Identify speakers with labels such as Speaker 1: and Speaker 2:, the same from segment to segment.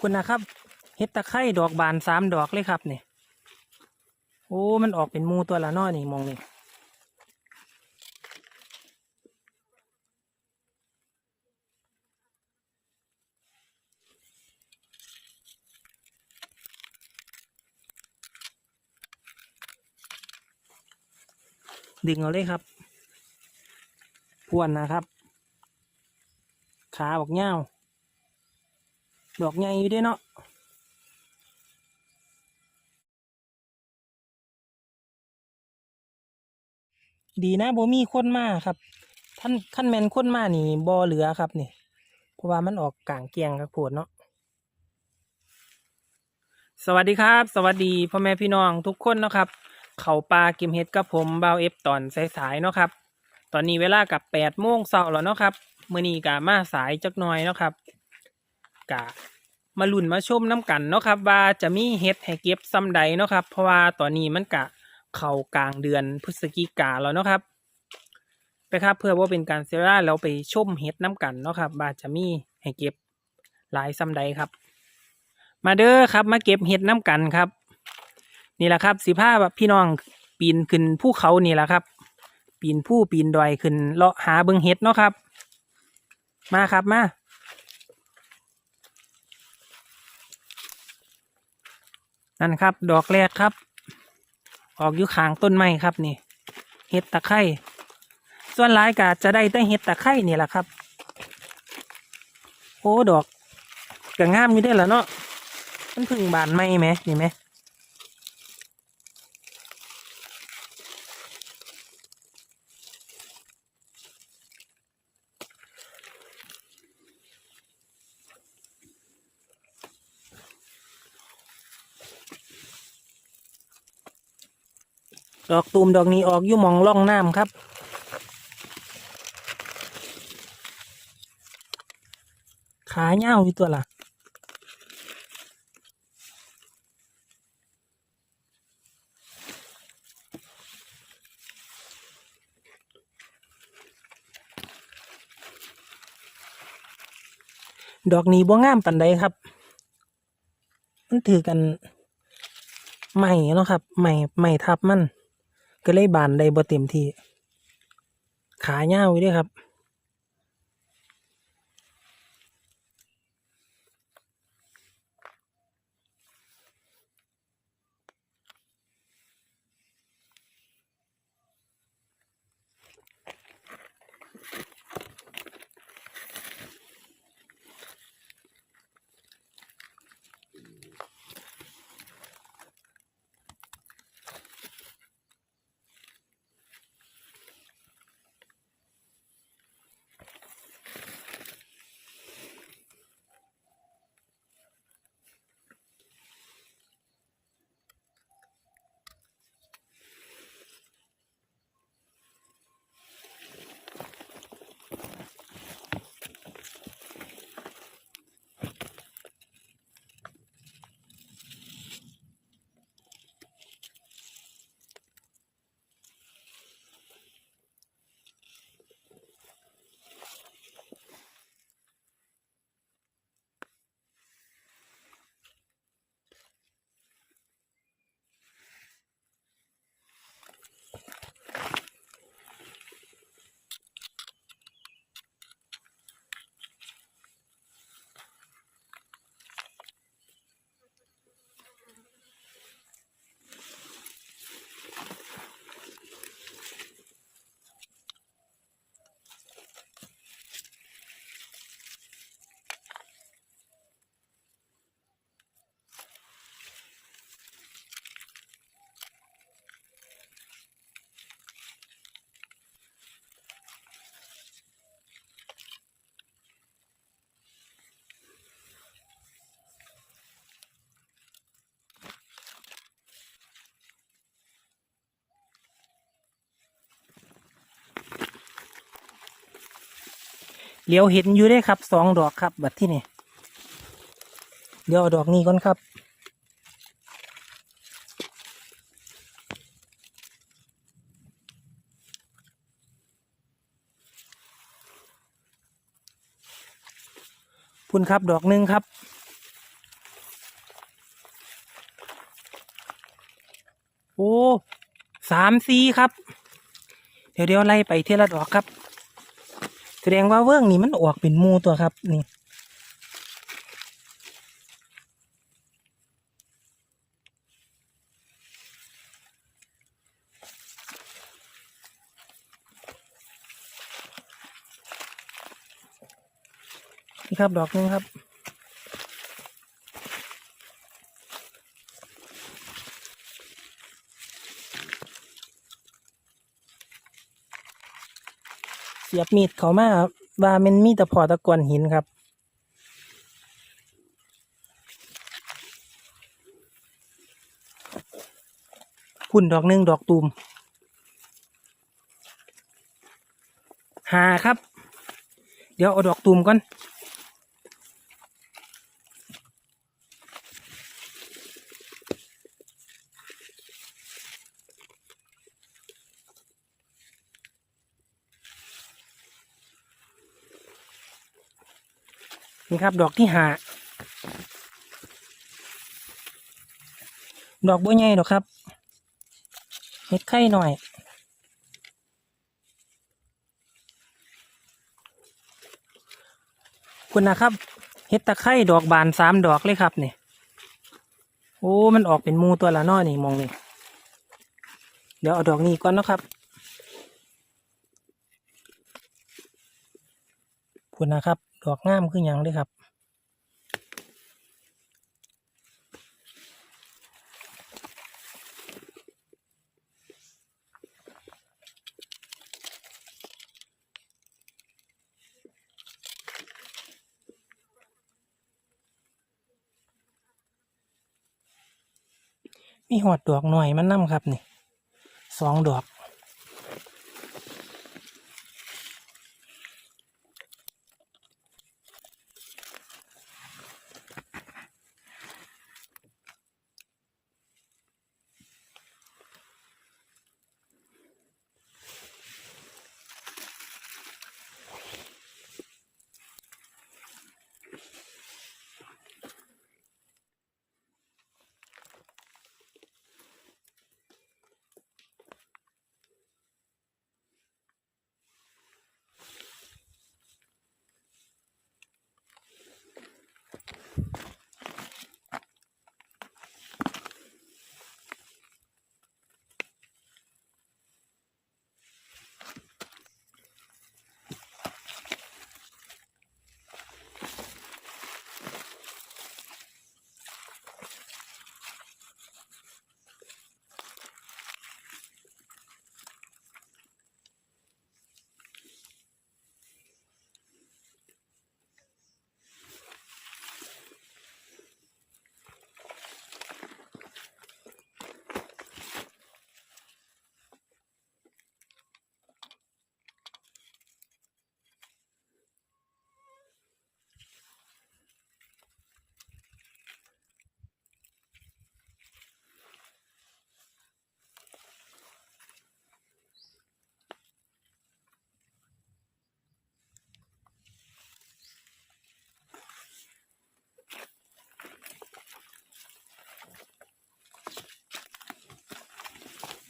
Speaker 1: คุณนะครับเฮ็ดตะไคร่ดอกบานสามดอกเลยครับนี่โอ้มันออกเป็นมูตัวละน้อนี่มองนี่ดึงเอาเลยครับพวนนะครับ ขาบอกเง่าว ดอกใหญ่อยู่ด้วยเนาะดีนะโบมีคนมาครับ ท่านขั้นแมนคนมานี่บ่เหลือครับนี่เพราะว่ามันออกกลางเกียงครับโพดเนาะสวัสดีครับ สวัสดีพ่อแม่พี่น้องทุกคนเนาะครับ เขาปลากิมเฮ็ดกับผมเบาเอฟตอนสายๆเนาะครับ ตอนนี้เวลากับแปดโมงเช้าแล้วเนาะครับมื้อนี้กะมาสายจักหน่อยเนาะครับ กะมาลุ่นมาชมน้ำกันเนาะครับว่าจะมีเฮ็ดให้เก็บซ้ำใดเนาะครับ เพราะว่าตอนนี้มันกะเข้ากลางเดือนพฤศจิกาแล้วเนาะครับ ไปครับเพื่อว่าเป็นการเสียเวลาเราไปชมเฮ็ดน้ำกันเนาะครับว่าจะมีให้เก็บหลายซ้ำใดครับ มาเด้อครับมาเก็บเห็ดน้ำกันครับ นี่แหละครับสิผ้าพี่น้องปีนขึ้นภูเขานี่แหละครับ ปีนผู้ปีนดอยขึ้นเลาะหาเบิงเห็ดเนาะครับ มาครับมา นั่นครับ ดอกแรกครับ ออกอยู่ข้างต้นไม้ครับนี่ เห็ดตะไคร่ส่วนหลายกาจะได้แต่เห็ดตะไคร่นี่แหละครับ โอ้ดอกก็งามอยู่ได้และเนาะมันพึ่งบานไม่ไหมนี่ไหม ดอกตูมดอกนี้ออกอยู่มองล่องน้ำครับ ขาเง่าอยู่ตัวละดอกนี้บ่งามปันใดครับ มันถือกันใหม่เนาะครับใหม่ใหม่ทับมัน ก็เลยบานได้บ่เต็มที่ ขาเงาวอยู่ด้วยครับ เหลียวเห็นอยู่ได้ครับสองดอกครับ บัดที่นี่เดี๋ยวดอกนี้ก่อนครับพุ่นครับดอกหนึ่งครับโอ้สามสีครับ เดี๋ยวเดี๋ยวไล่ไปเทละดอกครับ ดงว่าเวิ้งนี่มันออกเป็นมูตัวครับนี่นี่ครับดอกนึงครับ สียบมีดเขามาว่ามันมีแต่พอตะกวนหินครับ พุ่นดอกหนึ่งดอกตูมหาครับ เดี๋ยวเอาดอกตูมก่อน นี่ครับ ดอกที่หาดอกบัวใหญ่ดอกครับเห็ดไข่หน่อย คุณนะครับเห็ดตะไคร่ดอกบานสามดอกเลยครับเนี่ยโอ้ มันออกเป็นมูตัวละน้อนี่มองนี่ เดี๋ยวเอาดอกนี้ก่อนนะครับคุณนะครับ ดอกงามคือหยังเลยครับ มีหอดดอกหน่อยมันนํครับนี่สองดอก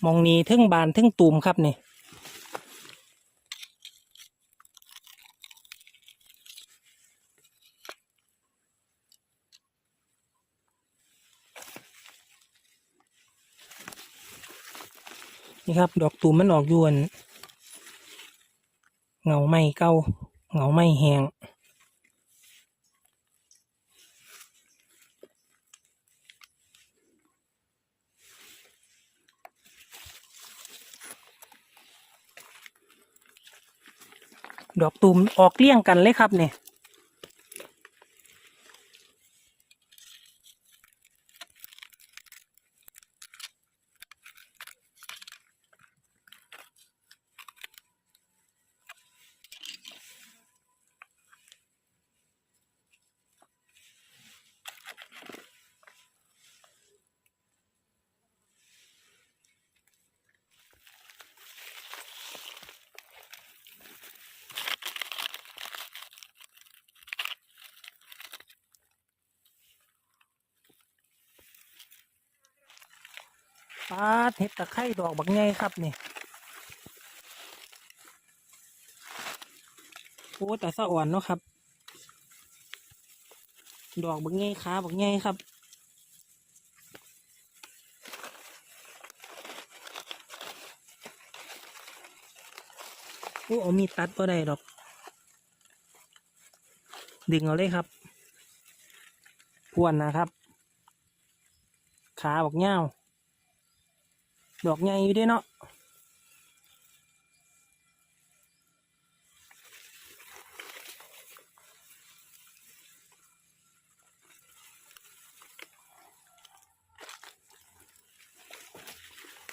Speaker 1: มองนี้ทึ่งบานทึ่งตูมครับนี่นี่ครับ ดอกตูมมันออกยวน เงาไม่เก้าเงาไม่แหง ดอกตูมออกเลี่ยงกันเลยครับเนี่ย ปาดเห็ดตะไคร่ดอกบักไงครับนี่โอ้แต่สะอ่อนเนาะครับ ดอกบักไงขาบักไงครับโอ้เอามีดตัดก็ได้ดอก ดึงเอาเลยครับพวนนะครับ ขาบอกเงาว ดอกใหญ่อยู่ด้วยเนาะ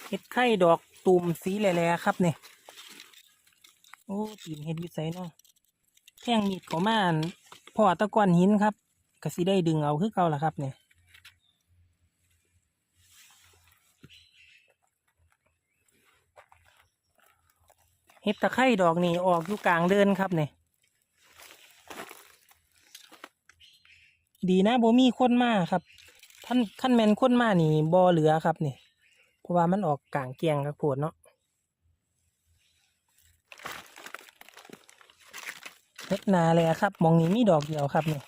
Speaker 1: เห็ดไข่ดอกตูมสีแหล่ๆครับเนี่ยโอ้ตีนเห็ดวิสัยเนาะแท่งมีดเขามานพ่อตะกอนหินครับก็สิได้ดึงเอาคือเก่าล่ะครับเนี่ย เห็ดตะไคร่ดอกนี่ออกอยู่กลางเดินครับเนี่ยดีนะโบมีคนมาครับ ท่านขั้นแมนคนมานี่บ่เหลือครับเนี่ยเพราะว่ามันออกกลางเกียงครับโพดเนาะเฮ็ดนาเลยครับมองนี้มีดอกเดียวครับเนี่ย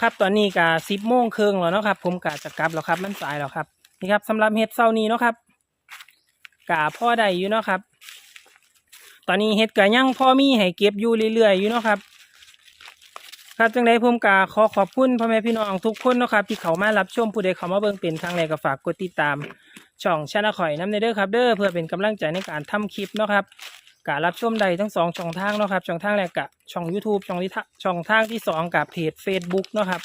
Speaker 1: ครับตอนนี้กะสิบโมงครึ่งแล้วเนาะครับ ผมกะจะกลับแล้วครับ มันสายแล้วครับนี่ครับสำหรับเฮ็ดเช้านี้เนาะครับกะพ่อได้อยู่เนาะครับ ตอนนี้เฮ็ดกะยังพ่อมีให้เก็บอยู่เรื่อยๆอยู่เนาะครับ ครับจังไดผมกะขอขอบคุณพ่อแม่พี่น้องทุกคนเนาะครับ ที่เขามารับชมผู้ใดเขามาเบิ่งเป็นครั้งแรกก็ฝากกดติดตามช่องชาแนลข่อยน้ำในเด้อครับ เด้อเพื่อเป็นกำลังใจในการทำคลิปเนาะครับ การรับชมใดทั้งสองช่องทางเนาะครับช่องทางแรกกะช่อง YouTube ช่องที่ทะช่องทางที่สองกับเพจ Facebook เนาะครับ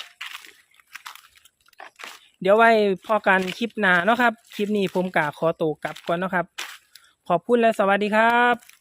Speaker 1: เดี๋ยวไว้พอกันคลิปหน้าเนาะครับ คลิปนี้ผมกะขอตัวกลับก่อนเนาะครับ ขอบคุณและสวัสดีครับ